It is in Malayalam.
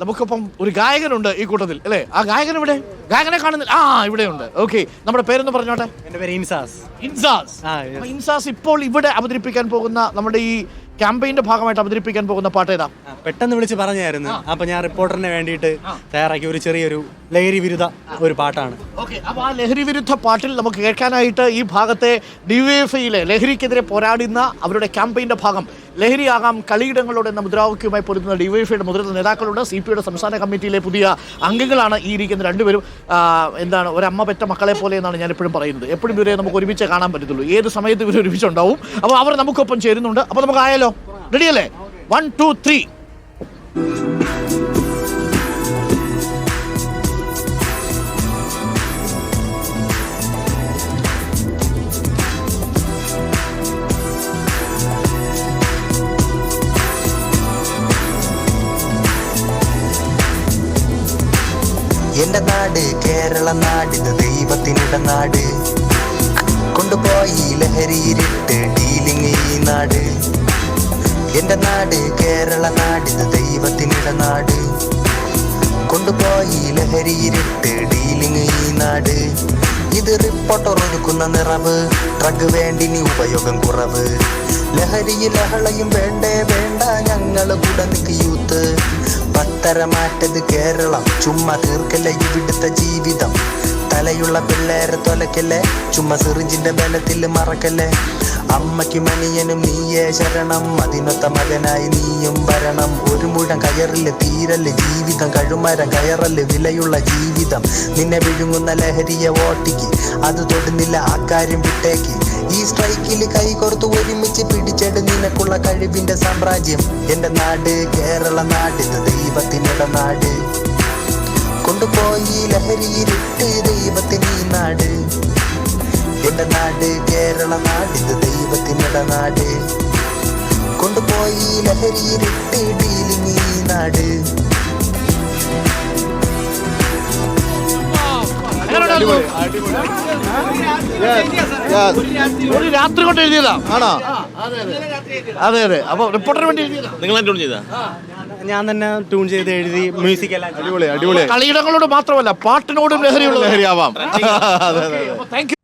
നമുക്കൊപ്പം ഒരു ഗായകനുണ്ട് ഈ കൂട്ടത്തിൽ അല്ലേ? ആ ഗായകൻ ഇവിടെ ഗായകനെ കാണുന്നില്ല. ആ ഇവിടെ ഉണ്ട് ഓക്കെ നമ്മുടെ പേരൊന്ന് പറഞ്ഞോട്ടെ? എന്റെ പേര് ഇൻസാസ്. ഇൻസാസ്. അപ്പൊ ഇൻസാസ് ഇപ്പോൾ ഇവിടെ അവതരിപ്പിക്കാൻ പോകുന്ന നമ്മുടെ ഈ ക്യാമ്പയിന്റെ ഭാഗമായിട്ട് അവതരിപ്പിക്കാൻ പോകുന്ന പാട്ട് ഏതാ? പെട്ടെന്ന് വിളിച്ച് പറഞ്ഞായിരുന്നു. അപ്പൊ ഞാൻ റിപ്പോർട്ടറിനെ വേണ്ടിയിട്ട് തയ്യാറാക്കിയ ഒരു ചെറിയൊരു ലഹരി വിരുദ്ധ ഒരു പാട്ടാണ്. ഓക്കെ അപ്പൊ ആ ലഹരി വിരുദ്ധ പാട്ടിൽ നമുക്ക് കേൾക്കാനായിട്ട് ഈ ഭാഗത്തെ ഡിവൈഎഫ്ഐയിലെ ലഹരിക്കെതിരെ പോരാടുന്ന അവരുടെ ക്യാമ്പയിന്റെ ഭാഗം ലഹരിയാകാം കളിയിടങ്ങളോട് എന്ന മുദ്രാവാക്യവുമായി പൊരുതുന്ന ഡിവൈഎഫ്ഐയുടെ മുതിർന്ന നേതാക്കളുണ്ട് സി പിയുടെ സംസ്ഥാന കമ്മിറ്റിയിലെ പുതിയ അംഗങ്ങളാണ് ഈ ഇരിക്കുന്ന രണ്ടുപേരും. എന്താണ് ഒരമ്മ പെറ്റ മക്കളെ പോലെ എന്നാണ് ഞാൻ എപ്പോഴും പറയുന്നത്. എപ്പോഴും ഇവരെ നമുക്ക് ഒരുമിച്ച് കാണാൻ പറ്റത്തുള്ളൂ. ഏത് സമയത്ത് ഇവർ ഒരുമിച്ചുണ്ടാവും. അപ്പോൾ അവർ നമുക്കൊപ്പം ചേരുന്നുണ്ട്. അപ്പോൾ നമുക്ക് ആയാലോ? റെഡിയല്ലേ വൺ ടു ത്രീ എന്റെ നാട് കേരള നാടിത് ദൈവത്തിനിട നാട്. കൊണ്ടുപോയി ലഹരിയിരിട്ട് ഡീലിങ് ഈ നാട്. എന്റെ നാട് കേരള നാടിത് ദൈവത്തിനിട നാട്. കൊണ്ടുപോയി ലഹരിയിരിട്ട് ഡീലിങ് ഈ നാട്. ഇത് റിപ്പോർട്ടർ ഒരുക്കുന്ന നിറവ്. ഡ്രഗ് വേണ്ടിനി ഉപയോഗം കുറവ്. ലഹരിയിൽ ലഹളയും വേണ്ടേ വേണ്ട ഞങ്ങൾ കൂടെ നിൽക്ക് യൂത്ത് പത്തര മാറ്റത് കേരളം. ചുമ്മാ തീർക്കല്ല ഇവിടുത്തെ ജീവിതം. തലയുള്ള പിള്ളേരെ തൊലക്കല്ലേ ചുമ്മാ സിറിഞ്ചിന്റെ ബലത്തിൽ മറക്കല്ലേ? അമ്മയ്ക്കും മനിയനും നീയേ ശരണം. അതിനൊത്ത മകനായി നീയും വരണം. ഒരു മുഴം കയറിൽ തീരൽ ജീവിതം. കഴുമരം കയറൽ വിലയുള്ള ജീവിതം. നിന്നെ വിഴുങ്ങുന്ന ലഹരിയെ ഓട്ടിക്ക്. അത് തൊടുന്നില്ല ആ കാര്യം വിട്ടേക്ക്. ഈ സ്ട്രൈക്കിൽ കൈകോർത്ത് ഒരുമിച്ച് പിടിച്ചെടു നിനക്കുള്ള കഴിവിന്റെ സാമ്രാജ്യം. എന്റെ നാട് കേരള നാട് ഇത് ദൈവത്തിനിട നാട്. കൊണ്ടുപോയി ലഹരിയിലിട്ട് ദൈവത്തിന് ഈ നാട്. എന്റെ നാട് കേരള നാട് ഇത് ദൈവത്തിനിട നാട്. കൊണ്ടുപോയി ലഹരിയിലിട്ട് ഡീലിങ് ഈ നാട്. ഒരു രാത്രി കൊണ്ട് എഴുതിയതാ. ആണോ? അതെ അതെ. അപ്പൊ റിപ്പോർട്ടറിന് വേണ്ടി എഴുതിയതാ. നിങ്ങൾ ട്യൂൺ ചെയ്താ? ഞാൻ തന്നെ ട്യൂൺ ചെയ്ത് എഴുതി മ്യൂസിക് എല്ലാം അടിപൊളി അടിപൊളി. കളിയിടങ്ങളോട് മാത്രമല്ല പാട്ടിനോടും ലഹരിയുള്ള ലഹരിയാവാം. അതെ അതെ താങ്ക്